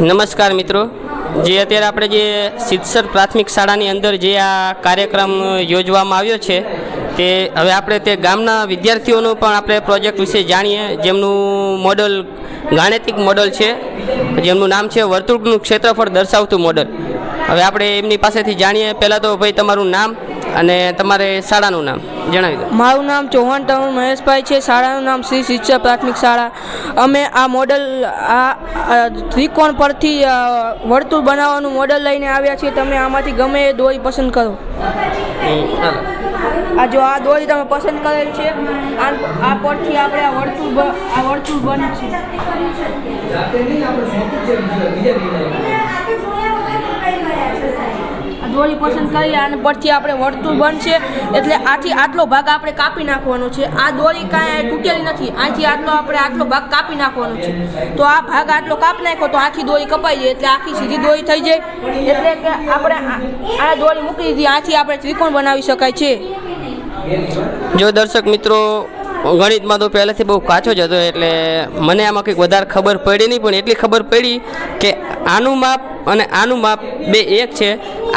નમસ્કાર મિત્રો. જે અત્યારે આપણે જે સિદ્ધસર પ્રાથમિક શાળાની અંદર જે આ કાર્યક્રમ યોજવામાં આવ્યો છે, તે હવે આપણે તે ગામના વિદ્યાર્થીઓનો પણ આપણે પ્રોજેક્ટ વિશે જાણીએ. જેમનું મોડલ ગાણિતિક મોડલ છે, જેમનું નામ છે વર્તુળનું ક્ષેત્રફળ દર્શાવતું મોડલ. હવે આપણે એમની પાસેથી જાણીએ. પહેલાં તો ભાઈ તમારું નામ અને તમારે શાળાનું નામ જણાવી દો. મારું નામ ચૌહાણ તરુણ મહેશભાઈ છે. શાળાનું નામ શ્રી શિક્ષક પ્રાથમિક શાળા. અમે આ મોડલ, આ ત્રિકોણ પરથી વર્તુળ બનાવવાનું મોડલ લઈને આવ્યા છીએ. તમે આમાંથી ગમે એ દોરી પસંદ કરો. આ જો આ દોરી તમે પસંદ કરેલ છે, આ પરથી આપણે આ વર્તુળ આ વર્તુળ બને આ દોરી પસંદ કરી અને પરથી આપણે વર્તુળ બનશે. એટલે આથી આટલો ભાગ આપણે કાપી નાખવાનો છે. આ દોરી કાંઈ તૂટેલી નથી. આથી આટલો આપણે આટલો ભાગ કાપી નાખવાનો છે. તો આ ભાગ આટલો કાપી નાખ્યો તો આખી દોરી કપાઈ જાય. એટલે આખી સીધી દોરી થઈ જાય. એટલે કે આપણે આ- દોરી મૂકી દીધી. આથી આપણે ત્રિકોણ બનાવી શકાય છે. જો દર્શક મિત્રો, ગણિતમાં તો પહેલેથી બહુ કાચો જ હતો. એટલે મને આમાં કંઈક વધારે ખબર પડી નહીં, પણ એટલી ખબર પડી કે આનું માપ અને આનું માપ બે એક છે.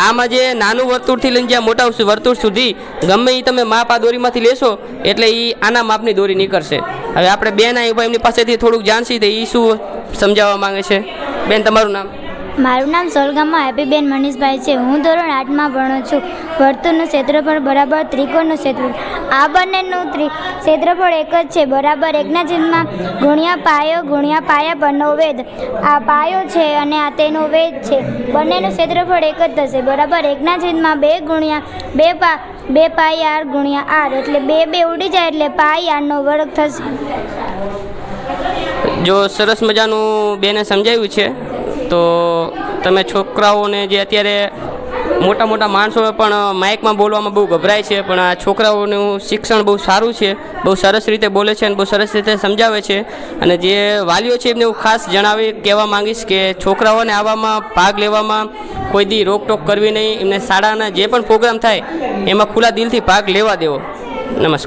આમાં જે નાનું વર્તુળથી લઈને જ્યાં મોટા વર્તુળ સુધી ગમે એ તમે માપ આ દોરીમાંથી લેશો, એટલે એ આના માપની દોરી નીકળશે. હવે આપણે બેન આવી એમની પાસેથી થોડુંક જાણશી તો એ શું સમજાવવા માંગે છે? બેન, તમારું નામ? મારું નામ સોલગામમાં હેપીબેન મનીષભાઈ છે. હું ધોરણ આઠમાં ભણું છું. વર્તુળનું ક્ષેત્રફળ બરાબર ત્રિકોણનું ક્ષેત્રફળ. આ બંનેનું ત્રિ, ક્ષેત્રફળ એક જ છે. બરાબર એકના છેદમાં ગુણ્યા પાયો, ગુણ્યા પાયા પરનો વેદ આ પાયો છે અને આ તેનો વેદ છે. બંનેનું ક્ષેત્રફળ એક જ થશે. બરાબર એકના છેદમાં બે ગુણ્યા, બે પા, બે પાય આર ગુણ્યા આર. એટલે બે બે ઉડી જાય એટલે પાય આરનો વર્ગ થશે. જો સરસ મજાનું બેને સમજાવ્યું છે. તો તમે છોકરાઓને જે અત્યારે મોટા મોટા માણસો પણ માઇકમાં બોલવામાં બહુ ગભરાય છે, પણ આ છોકરાઓનું શિક્ષણ બહુ સારું છે, બહુ સરસ રીતે બોલે છે અને બહુ સરસ રીતે સમજાવે છે. અને જે વાલીઓ છે એમને હું ખાસ જણાવી કહેવા માંગીશ કે છોકરાઓને આવામાં ભાગ લેવામાં કોઈ દી રોકટોક કરવી નહીં, એમને શાળાના જે પણ પ્રોગ્રામ થાય, એમાં ખુલ્લા દિલથી ભાગ લેવા દેવો. નમસ્કાર.